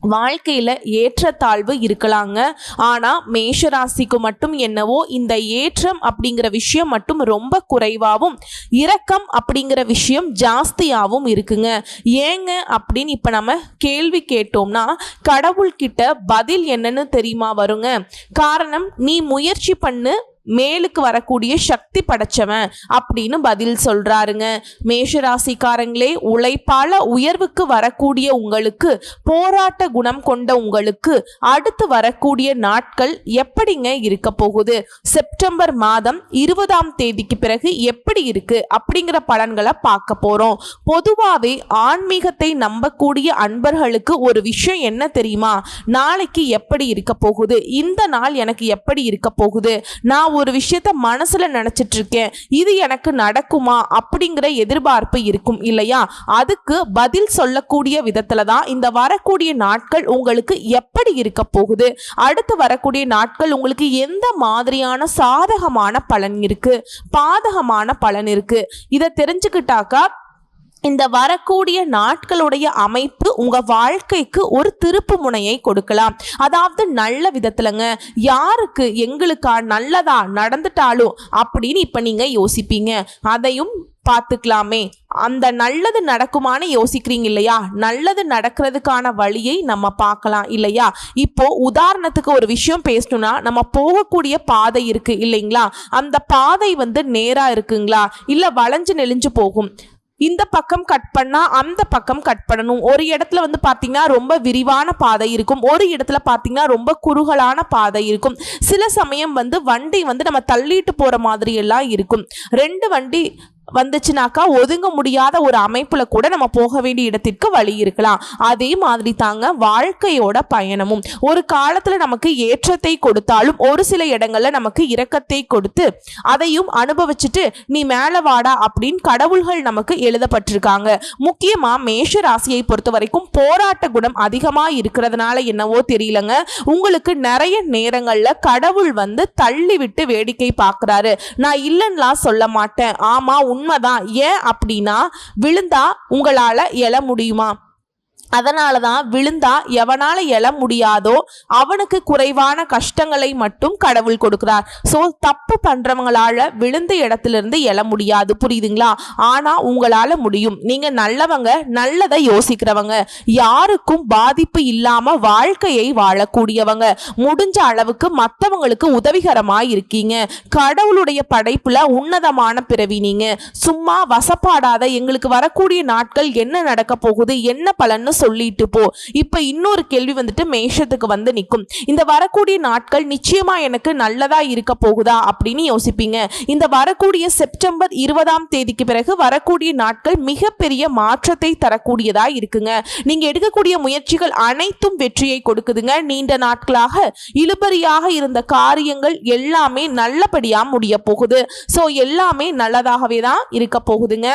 வாழ்க்கையில் ஏற்றத்தாழ்வு இருக்கலாங்க. ஆனால் மேஷராசிக்கு மட்டும் என்னவோ இந்த ஏற்றம் அப்படிங்கிற விஷயம் மட்டும் ரொம்ப குறைவாகவும் இரக்கம் அப்படிங்கிற விஷயம் ஜாஸ்தியாகவும் இருக்குங்க. ஏங்க அப்படின்னு இப்போ நம்ம கேள்வி கேட்டோம்னா கடவுள்கிட்ட பதில் என்னன்னு தெரியுமா வருங்க? காரணம் நீ முயற்சி பண்ணு மேலுக்கு வரக்கூடிய சக்தி படைச்சவன் அப்படின்னு பதில் சொல்றாருங்க. மேஷராசிக்காரங்களே உழைப்பால உயர்வுக்கு வரக்கூடிய உங்களுக்கு போராட்ட குணம் கொண்ட உங்களுக்கு அடுத்து வரக்கூடிய நாட்கள் எப்படிங்க இருக்க போகுது? செப்டம்பர் மாதம் இருபதாம் தேதிக்கு பிறகு எப்படி இருக்கு? அப்படிங்கிற பலன்களை பார்க்க போறோம். பொதுவாகவே ஆன்மீகத்தை நம்பக்கூடிய அன்பர்களுக்கு ஒரு விஷயம் என்ன தெரியுமா? நாளைக்கு எப்படி இருக்க போகுது? இந்த நாள் எனக்கு எப்படி இருக்க போகுது? நான் ஒரு விஷயத்த மனசுல நினைச்சிட்டு இருக்கேன் இது எனக்கு நடக்குமா? அப்படிங்கிற எதிர்பார்ப்பு இருக்கும் இல்லையா? அதுக்கு பதில் சொல்லக்கூடிய விதத்துல தான் இந்த வரக்கூடிய நாட்கள் உங்களுக்கு எப்படி இருக்க போகுது? அடுத்து வரக்கூடிய நாட்கள் உங்களுக்கு எந்த மாதிரியான சாதகமான பலன் இருக்கு? பாதகமான பலன் இருக்கு. இதை தெரிஞ்சுக்கிட்டாக்கா இந்த வரக்கூடிய நாட்களுடைய அமைப்பு உங்க வாழ்க்கைக்கு ஒரு திருப்பு முனையை கொடுக்கலாம். அதாவது நல்ல விதத்துலங்க யாருக்கு எங்களுக்கா நல்லதா நடந்துட்டாலும் அப்படின்னு இப்ப நீங்க யோசிப்பீங்க. அதையும் பார்த்துக்கலாமே. அந்த நல்லது நடக்குமான்னு யோசிக்கிறீங்க இல்லையா? நல்லது நடக்கிறதுக்கான வழியை நம்ம பார்க்கலாம் இல்லையா? இப்போ உதாரணத்துக்கு ஒரு விஷயம் பேசணும்னா நம்ம போகக்கூடிய பாதை இருக்கு இல்லைங்களா? அந்த பாதை வந்து நேரா இருக்குங்களா? இல்ல வளைஞ்சு நெளிஞ்சு போகும். இந்த பக்கம் கட் பண்ணா அந்த பக்கம் கட் பண்ணணும். ஒரு இடத்துல வந்து பார்த்தீங்கன்னா ரொம்ப விரிவான பாதை இருக்கும். ஒரு இடத்துல பார்த்தீங்கன்னா ரொம்ப குறுகலான பாதை இருக்கும். சில சமயம் வந்து வண்டி வந்து நம்ம தள்ளிட்டு போகிற மாதிரி எல்லாம் இருக்கும். ரெண்டு வண்டி வந்துச்சுனாக்கா ஒதுங்க முடியாத ஒரு அமைப்புல கூட நம்ம போக வேண்டிய இடத்திற்கு வழி இருக்கலாம். அதே மாதிரி தாங்க வாழ்க்கையோட பயணமும். ஒரு காலத்துல நமக்கு ஏற்றத்தை கொடுத்தாலும் ஒரு சில இடங்கள்ல நமக்கு இரக்கத்தை கொடுத்து அதையும் அனுபவிச்சுட்டு நீ மேல வாடா அப்படின்னு கடவுள்கள் நமக்கு எழுதப்பட்டிருக்காங்க. முக்கியமா மேஷ ராசியை பொறுத்த வரைக்கும் போராட்ட குணம் அதிகமா இருக்கிறதுனால என்னவோ தெரியலங்க. உங்களுக்கு நிறைய நேரங்கள்ல கடவுள் வந்து தள்ளி விட்டு வேடிக்கை பார்க்குறாரு நான் இல்லைன்னா சொல்ல மாட்டேன். ஆமா உண்மைதான். ஏன் அப்படின்னா விழுந்தா உங்களால் எழ முடியுமா? அதனால தான் விழுந்தா எவனால எழ முடியாதோ அவனுக்கு குறைவான கஷ்டங்களை மட்டும் கடவுள் கொடுக்கிறார். ஸோ தப்பு பண்றவங்களால விழுந்த இடத்திலிருந்து எழ முடியாது. புரியுதுங்களா? ஆனா உங்களால முடியும். நீங்க நல்லவங்க நல்லதை யோசிக்கிறவங்க. யாருக்கும் பாதிப்பு இல்லாம வாழ்க்கையை வாழக்கூடியவங்க. முடிஞ்ச அளவுக்கு மற்றவங்களுக்கு உதவிகரமா இருக்கீங்க. கடவுளுடைய படைப்புல உன்னதமான பிறவி நீங்க. சும்மா வசப்பாடாத எங்களுக்கு வரக்கூடிய நாட்கள் என்ன நடக்க போகுது? என்ன பலன்னு சொல்லிட்டு போ. இப்ப இன்னொரு கேள்வி வந்துட்டு மேஷத்துக்கு வந்து நிற்கும் இந்த வரக்கூடிய நாட்கள் நிச்சயமா எனக்கு நல்லதா இருக்க போகுதா அப்படின்னு யோசிப்பீங்க. இந்த வரக்கூடிய செப்டம்பர் இருபதாம் தேதிக்கு பிறகு வரக்கூடிய நாட்கள் மிகப்பெரிய மாற்றத்தை தரக்கூடியதா இருக்குங்க. நீங்க எடுக்கக்கூடிய முயற்சிகள் அனைத்தும் வெற்றியை கொடுக்குதுங்க. நீண்ட நாட்களாக இழுபறியாக இருந்த காரியங்கள் எல்லாமே நல்லபடியா முடிய போகுது. ஸோ எல்லாமே நல்லதாகவே தான் இருக்க போகுதுங்க.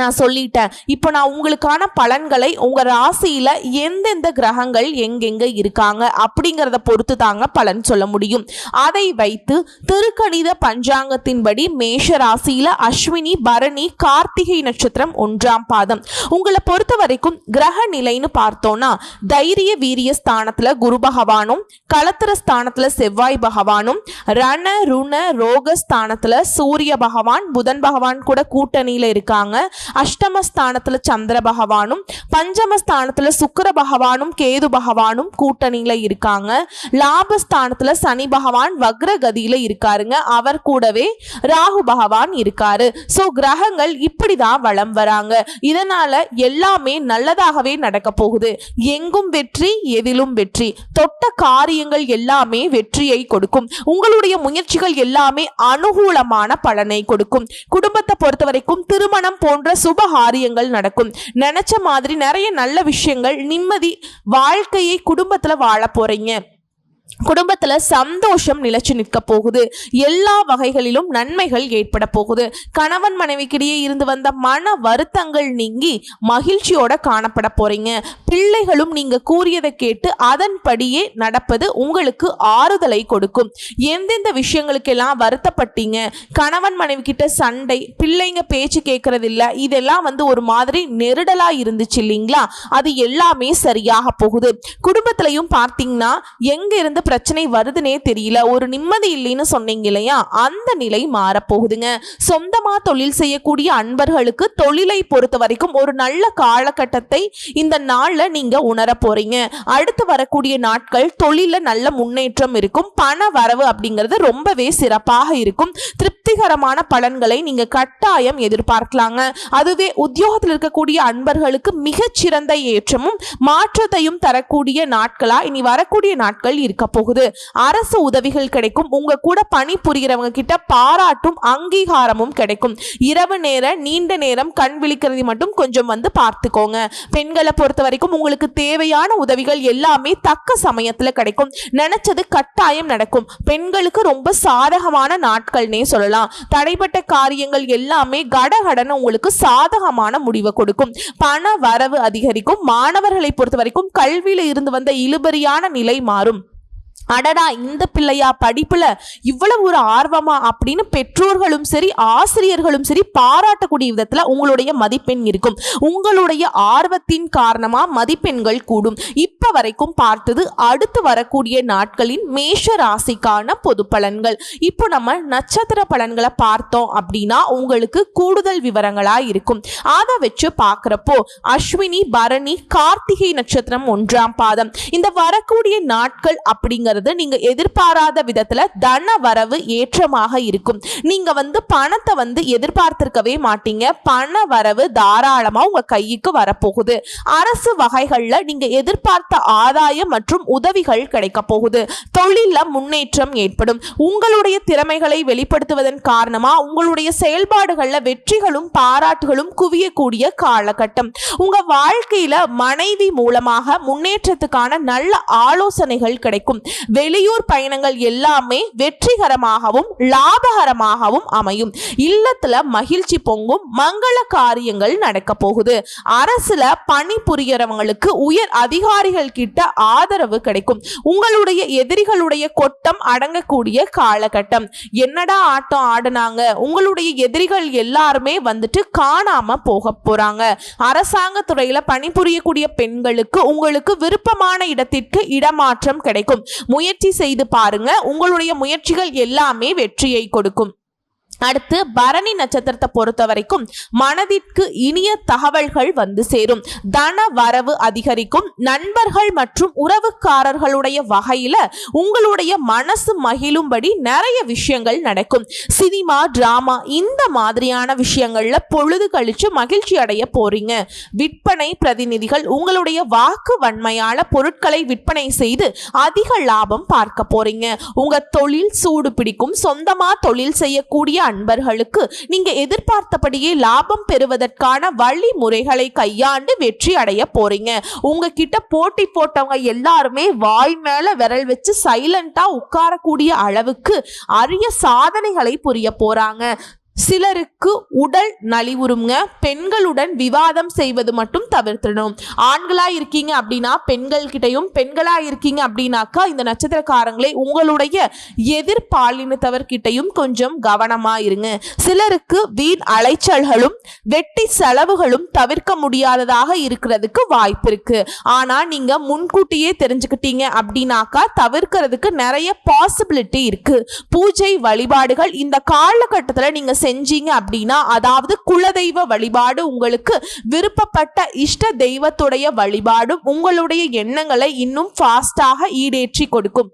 நான் சொல்லிட்டேன். இப்போ நான் உங்களுக்கான பலன்களை உங்கள் ராசியில் எந்தெந்த கிரகங்கள் எங்கெங்க இருக்காங்க அப்படிங்கிறத பொறுத்து தாங்க பலன் சொல்ல முடியும். அதை வைத்து திருக்கணித பஞ்சாங்கத்தின்படி மேஷ ராசியில் அஸ்வினி பரணி கார்த்திகை நட்சத்திரம் ஒன்றாம் பாதம். உங்களை பொறுத்த வரைக்கும் கிரக நிலைன்னு பார்த்தோன்னா தைரிய வீரிய ஸ்தானத்தில் குரு பகவானும் களத்திர ஸ்தானத்தில் செவ்வாய் பகவானும் ரண ருண ரோக ஸ்தானத்தில் சூரிய பகவான் புதன் பகவான் கூட கூட்டணியில் இருக்காங்க. அஷ்டமஸ்தானத்துல சந்திர பகவானும் பஞ்சமஸ்தானத்துல சுக்கர பகவானும் கேது பகவானும் கூட்டணியில இருக்காங்க. லாபஸ்தானத்துல சனி பகவான் வக்ரகதியில இருக்காருங்க. அவர் கூடவே ராகு பகவான் இருக்காரு. சோ கிரகங்கள் இப்படிதான் வலம் வராங்க. இதனால எல்லாமே நல்லதாகவே நடக்க போகுது. எங்கும் வெற்றி எதிலும் வெற்றி. தொட்ட காரியங்கள் எல்லாமே வெற்றியை கொடுக்கும். உங்களுடைய முயற்சிகள் எல்லாமே அனுகூலமான பலனை கொடுக்கும். குடும்பத்தை பொறுத்த வரைக்கும் திருமணம் போன்ற சுப காரியங்கள் நடக்கும். நினைச்ச மாதிரி நிறைய நல்ல விஷயங்கள் நிம்மதி வாழ்க்கையை குடும்பத்தில் வாழ போகிறீங்க குடும்பத்துல சந்தோஷம் நிலச்சி நிற்க போகுது. எல்லா வகைகளிலும் நன்மைகள் ஏற்பட போகுது. கணவன் மனைவிக்கிடையே இருந்து வந்த மன வருத்தங்கள் நீங்கி மகிழ்ச்சியோட காணப்பட போறீங்க. பிள்ளைகளும் நீங்க கூறியதை கேட்டு அதன்படியே நடப்பது உங்களுக்கு ஆறுதலை கொடுக்கும். எந்தெந்த விஷயங்களுக்கெல்லாம் வருத்தப்பட்டீங்க? கணவன் மனைவி கிட்ட சண்டை பிள்ளைங்க பேச்சு கேட்கறது இல்ல இதெல்லாம் வந்து ஒரு மாதிரி நெருடலா இருந்துச்சு இல்லைங்களா? அது எல்லாமே சரியாக போகுது. குடும்பத்திலையும் பார்த்தீங்கன்னா எங்க இருந்து பிரச்சனை வருதுன்னே தெரியல. ஒரு நிம்மதி இல்லைன்னு சொன்னீங்க இல்லையா? அந்த நிலை மாறப்போகுதுங்க. சொந்தமா தொழில் செய்யக்கூடிய அன்பர்களுக்கு தொழிலை பொறுத்த வரைக்கும் ஒரு நல்ல காலகட்டத்தை இந்த நாள்ல நீங்க உணர போறீங்க. அடுத்து வரக்கூடிய நாட்கள் தொழில நல்ல முன்னேற்றம் இருக்கும். பண வரவு அப்படிங்கிறது ரொம்பவே சிறப்பாக இருக்கும். திருப்திகரமான பலன்களை நீங்க கட்டாயம் எதிர்பார்க்கலாங்க. அதுவே உத்தியோகத்தில் இருக்கக்கூடிய அன்பர்களுக்கு மிகச்சிறந்த ஏற்றமும் மாற்றத்தையும் தரக்கூடிய நாட்களா? இனி வரக்கூடிய நாட்கள் இருக்க போகுது. அரசு உதவிகள் கிடைக்கும். உங்க கூட பணி புரிகிறவங்க கிட்ட பாராட்டும் அங்கீகாரமும் கிடைக்கும். இரவு நேர நீண்ட நேரம் கண் விழிக்கிறது மட்டும் கொஞ்சம் வந்து பார்த்துக்கோங்க. பெண்களை பொறுத்த வரைக்கும் உங்களுக்கு தேவையான உதவிகள் எல்லாமே தக்க சமயத்துல கிடைக்கும். நினைச்சது கட்டாயம் நடக்கும். பெண்களுக்கு ரொம்ப சாதகமான நாட்கள்னே சொல்லலாம். தடைப்பட்ட காரியங்கள் எல்லாமே கடகடன உங்களுக்கு சாதகமான முடிவை கொடுக்கும். பண வரவு அதிகரிக்கும். மாணவர்களை பொறுத்த வரைக்கும் கல்வியில இருந்து வந்த இழுபறியான நிலை மாறும். அடடா இந்த பிள்ளையா படிப்புல இவ்வளவு ஒரு ஆர்வமா? அப்படின்னு பெற்றோர்களும் சரி ஆசிரியர்களும் சரி பாராட்டக்கூடிய விதத்துல உங்களுடைய மதிப்பெண் இருக்கும். உங்களுடைய ஆர்வத்தின் காரணமா மதிப்பெண்கள் கூடும். இப்ப வரைக்கும் பார்த்தது அடுத்து வரக்கூடிய நாட்களின் மேஷ ராசிக்கான பொது பலன்கள். இப்போ நம்ம நட்சத்திர பலன்களை பார்த்தோம் அப்படின்னா உங்களுக்கு கூடுதல் விவரங்களா இருக்கும். அதை வச்சு பார்க்குறப்போ அஸ்வினி பரணி கார்த்திகை நட்சத்திரம் ஒன்றாம் பாதம். இந்த வரக்கூடிய நாட்கள் அப்படிங்கிறது நீங்க எதிர்பாராத விதத்துல தன வரவு ஏற்றமாக இருக்கும். நீங்க வந்து பணத்தை வந்து எதிர்பார்த்திருக்கவே மாட்டீங்க. பண வரவு தாராளமா உங்க கைக்கு வரப்போகுது. அரசு வகைகள்ல நீங்க எதிர்பார்த்த ஆதாயம் மற்றும் உதவிகள் கிடைக்க போகுது. தொழில முன்னேற்றம் ஏற்படும். உங்களுடைய திறமைகளை வெளிப்படுத்துவதன் காரணமா உங்களுடைய செயல்பாடுகள்ல வெற்றிகளும் பாராட்டுகளும் குவியக்கூடிய காலகட்டம். உங்க வாழ்க்கையில மனைவி மூலமாக முன்னேற்றத்துக்கான நல்ல ஆலோசனைகள் கிடைக்கும். வெளியூர் பயணங்கள் எல்லாமே வெற்றிகரமாகவும் லாபகரமாகவும் அமையும். இல்லத்துல மகிழ்ச்சி பொங்கும் மங்கள காரியங்கள் நடக்க போகுது. அரசுல பணிபுரியறவங்களுக்கு உயர் அதிகாரிகள் கிட்ட ஆதரவு கிடைக்கும். உங்களுடைய எதிரிகளுடைய கொட்டம் அடங்கக்கூடிய காலகட்டம். என்னடா ஆட்டம் ஆடுனாங்க? உங்களுடைய எதிரிகள் எல்லாருமே வந்துட்டு காணாம போக போறாங்க. அரசாங்க துறையில பணிபுரியக்கூடிய பெண்களுக்கு உங்களுக்கு விருப்பமான இடத்திற்கு இடமாற்றம் கிடைக்கும். முயற்சி செய்து பாருங்க. உங்களுடைய முயற்சிகள் எல்லாமே வெற்றியை கொடுக்கும். அடுத்து பரணி நட்சத்திரத்தை பொறுத்த வரைக்கும் மனதிற்கு இனிய தகவல்கள் வந்து சேரும். தன வரவு அதிகரிக்கும். நண்பர்கள் மற்றும் உறவுக்காரர்களுடைய வகையில உங்களுடைய மனசு மகிழும்படி நிறைய விஷயங்கள் நடக்கும். சினிமா டிராமா இந்த மாதிரியான விஷயங்கள்ல பொழுது கழிச்சு மகிழ்ச்சி அடைய போறீங்க. விற்பனை பிரதிநிதிகள் உங்களுடைய வாக்கு வன்மையால பொருட்களை விற்பனை செய்து அதிக லாபம் பார்க்க போறீங்க. உங்க தொழில் சூடு பிடிக்கும். சொந்தமா தொழில் செய்யக்கூடிய அன்பர்களுக்கு நீங்க எதிர்பார்த்தபடியே லாபம் பெறுவதற்கான வழிமுறைகளை கையாண்டு வெற்றி அடைய போறீங்க. உங்ககிட்ட போட்டி போட்டவங்க எல்லாருமே வாய் மேல விரல் வச்சு சைலண்டா உட்காரக்கூடிய அளவுக்கு அரிய சாதனைகளை புரிய போறாங்க. சிலருக்கு உடல் நலிவுறுங்க பெண்களுடன் விவாதம் செய்வது மட்டும் தவிர்த்திடணும். ஆண்களா இருக்கீங்க அப்படின்னா பெண்கள் கிட்டையும் பெண்களா இருக்கீங்க அப்படின்னாக்கா இந்த நட்சத்திரக்காரங்களே உங்களுடைய எதிர்பாலினத்தவர்கிட்டையும் கொஞ்சம் கவனமா இருங்க. சிலருக்கு வீண் அலைச்சல்களும் வெட்டி செலவுகளும் தவிர்க்க முடியாததாக இருக்கிறதுக்கு வாய்ப்பு இருக்கு. ஆனா நீங்க முன்கூட்டியே தெரிஞ்சுக்கிட்டீங்க அப்படின்னாக்கா தவிர்க்கிறதுக்கு நிறைய பாசிபிலிட்டி இருக்கு. பூஜை வழிபாடுகள் இந்த காலகட்டத்தில் நீங்க செஞ்சீங்க அப்படின்னா அதாவது குலதெய்வ வழிபாடு உங்களுக்கு விருப்பப்பட்ட இஷ்ட தெய்வத்துடைய வழிபாடும் உங்களுடைய எண்ணங்களை இன்னும் ஃபாஸ்டாக ஈடேற்றி கொடுக்கும்.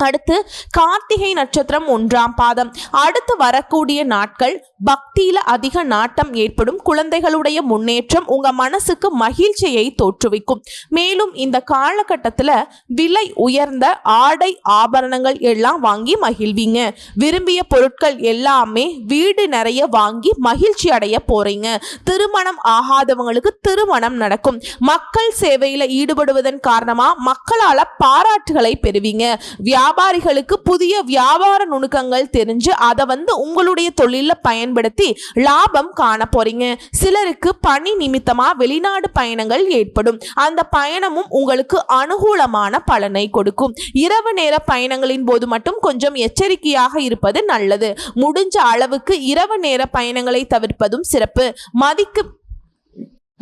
அடுத்து கார்த்திகை நட்சத்திரம் ஒன்றாம் பாதம். அடுத்து வரக்கூடிய நாட்கள் பக்தியில அதிக நாட்டம் ஏற்படும். குழந்தைகளுடைய முன்னேற்றம் உங்க மனசுக்கு மகிழ்ச்சியை தோற்றுவிக்கும். மேலும் இந்த காலகட்டத்தில் விலை உயர்ந்த ஆடை ஆபரணங்கள் எல்லாம் வாங்கி மகிழ்வீங்க. விரும்பிய பொருட்கள் எல்லாமே வீடு நிறைய வாங்கி மகிழ்ச்சி அடைய போறீங்க. திருமணம் ஆகாதவங்களுக்கு திருமணம் நடக்கும். மக்கள் சேவையில ஈடுபடுவதன் காரணமா மக்களால பாராட்டுகளை பெறுவீங்க. வியா வியாபாரிகளுக்கு புதிய வியாபார நுணுக்கங்கள் தெரிஞ்சு அதை வந்து உங்களுடைய தொழிலில் பயன்படுத்தி லாபம் காண போறீங்க. சிலருக்கு பணி நிமித்தமாக வெளிநாடு பயணங்கள் ஏற்படும். அந்த பயணமும் உங்களுக்கு அனுகூலமான பலனை கொடுக்கும். இரவு நேர பயணங்களின் போது மட்டும் கொஞ்சம் எச்சரிக்கையாக இருப்பது நல்லது. முடிஞ்ச அளவுக்கு இரவு நேர பயணங்களை தவிர்ப்பதும் சிறப்பு. மதிக்கு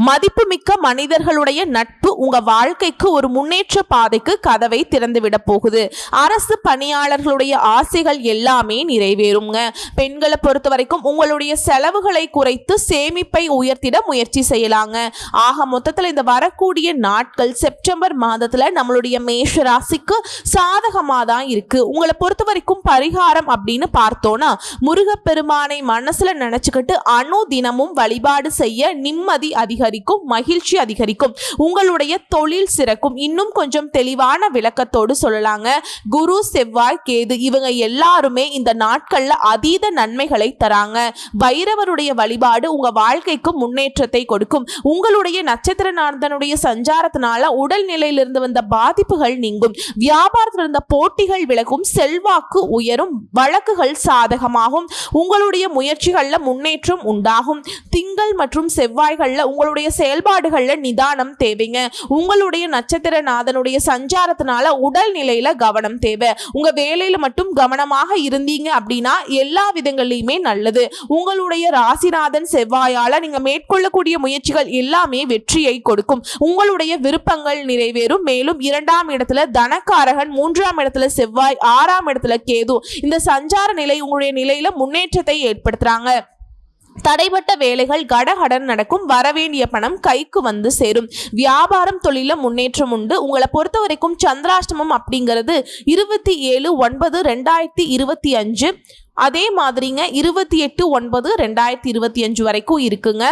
மதிப்புமிக்க மனிதர்களுடைய நட்பு உங்க வாழ்க்கைக்கு ஒரு முன்னேற்ற பாதைக்கு கதவை திறந்துவிட போகுது. அரசு பணியாளர்களுடைய ஆசைகள் எல்லாமே நிறைவேறுங்க பெண்களை பொறுத்த வரைக்கும் உங்களுடைய செலவுகளை குறைத்து சேமிப்பை உயர்த்திட முயற்சி செய்யலாங்க. ஆக மொத்தத்தில் இந்த வரக்கூடிய நாட்கள் செப்டம்பர் மாதத்துல நம்மளுடைய மேஷ ராசிக்கு சாதகமாக தான் இருக்கு. உங்களை பொறுத்த வரைக்கும் பரிகாரம் அப்படின்னு பார்த்தோன்னா முருகப்பெருமானை மனசுல நினைச்சுக்கிட்டு அணு தினமும் வழிபாடு செய்ய நிம்மதி அதிகரிக்கும். மகிழ்ச்சி அதிகரிக்கும் உங்களுடைய தொழில் சிறக்கும். இன்னும் கொஞ்சம் தெளிவான விளக்கத்தோடு சொல்லலாங்க. குரு செவ்வாய் கேது இவங்க எல்லாருமே இந்த நாட்கள்ல அதீத நன்மைகளை தராங்க. பைரவருடைய வழிபாடு உங்க வாழ்க்கைக்கு முன்னேற்றத்தை கொடுக்கும். உங்களுடைய நட்சத்திர நாதனுடைய சஞ்சாரத்தினால உடல்நிலையிலிருந்து வந்த பாதிப்புகள் நீங்கும். வியாபாரத்தில் இருந்த போட்டிகள் விலகும் செல்வாக்கு உயரும் வழக்குகள் சாதகமாகும். உங்களுடைய முயற்சிகள்ல முன்னேற்றம் உண்டாகும். திங்கள் மற்றும் செவ்வாய்கள்ல உங்களுடைய செயல்பாடுகள்ல நிதானம் தேவைங்க. உங்களுடைய நட்சத்திர நாதனுடைய சஞ்சாரத்தினால உடல் நிலையில கவனம் தேவை. உங்க வேலையில மட்டும் கவனமாக இருந்தீங்க அப்படின்னா எல்லா விதங்கள்லையுமே நல்லது. உங்களுடைய ராசிநாதன் செவ்வாயால நீங்க மேற்கொள்ளக்கூடிய முயற்சிகள் எல்லாமே வெற்றியை கொடுக்கும். உங்களுடைய விருப்பங்கள் நிறைவேறும். மேலும் இரண்டாம் இடத்துல தனக்காரகன் மூன்றாம் இடத்துல செவ்வாய் ஆறாம் இடத்துல கேது. இந்த சஞ்சார நிலை உங்களுடைய நிலையில முன்னேற்றத்தை ஏற்படுத்துறாங்க. தடைப்பட்ட வேலைகள் கடகடன் நடக்கும். வரவேண்டிய பணம் கைக்கு வந்து சேரும். வியாபாரம் தொழில முன்னேற்றம் உண்டு. உங்களை பொறுத்த வரைக்கும் சந்திராஷ்டமம் அப்படிங்கிறது இருபத்தி ஏழு ஒன்பது ரெண்டாயிரத்தி இருபத்தி அஞ்சு. அதே மாதிரிங்க இருபத்தி எட்டு ஒன்பது ரெண்டாயிரத்தி இருபத்தி அஞ்சு வரைக்கும் இருக்குங்க.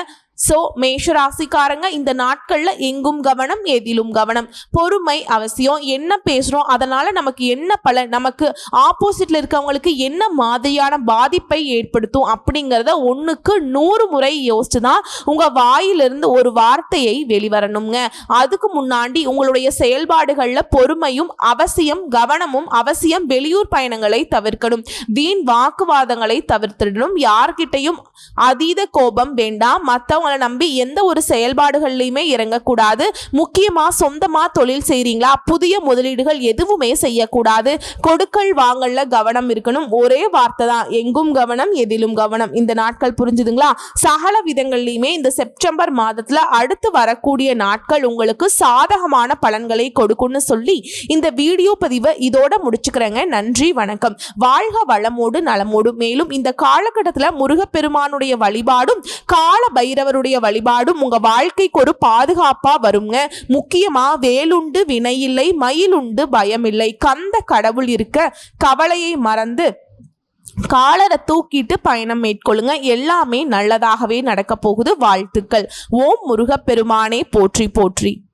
ஸோ மேஷராசிக்காரங்க இந்த நாட்களில் எங்கும் கவனம் எதிலும் கவனம். பொறுமை அவசியம். என்ன பேசுகிறோம் அதனால் நமக்கு என்ன பலன்? நமக்கு ஆப்போசிட்டில் இருக்கவங்களுக்கு என்ன மாதிரியான பாதிப்பை ஏற்படுத்தும்? அப்படிங்கிறத ஒன்றுக்கு நூறு முறை யோசிச்சு தான் உங்கள் வாயிலிருந்து ஒரு வார்த்தையை வெளிவரணுங்க. அதுக்கு முன்னாடி உங்களுடைய செயல்பாடுகளில் பொறுமையும் அவசியம் கவனமும் அவசியம் வெளியூர் பயணங்களை தவிர்க்கணும். வீண் வாக்குவாதங்களை தவிர்த்திடணும். யார்கிட்டையும் அதீத கோபம் வேண்டாம். மற்றவங்க மற்றவங்களை நம்பி எந்த ஒரு செயல்பாடுகள்லையுமே இறங்கக்கூடாது. முக்கியமாக சொந்தமாக தொழில் செய்கிறீங்களா புதிய முதலீடுகள் எதுவுமே செய்யக்கூடாது. கொடுக்கல் வாங்கல கவனம் இருக்கணும். ஒரே வார்த்தை தான். எங்கும் கவனம் எதிலும் கவனம். இந்த நாட்கள் புரிஞ்சுதுங்களா? சகல விதங்கள்லையுமே இந்த செப்டம்பர் மாதத்தில் அடுத்து வரக்கூடிய நாட்கள் உங்களுக்கு சாதகமான பலன்களை கொடுக்கும்னு சொல்லி இந்த வீடியோ பதிவை இதோட முடிச்சுக்கிறேங்க. நன்றி வணக்கம். வாழ்க வளமோடு நலமோடு. மேலும் இந்த காலகட்டத்தில் முருகப்பெருமானுடைய வழிபாடும் கால பைரவர் பைரவருடைய வழிபாடும் உங்க வாழ்க்கைக்கு ஒரு பாதுகாப்பா வருங்க. முக்கியமா வேலுண்டு வினையில்லை மயிலுண்டு பயமில்லை. கந்த கடவுள் இருக்க கவலையை மறந்து காலரை தூக்கிட்டு பயணம் மேற்கொள்ளுங்க. எல்லாமே நல்லதாகவே நடக்க போகுது. வாழ்த்துக்கள். ஓம் முருகப்பெருமானே போற்றி போற்றி.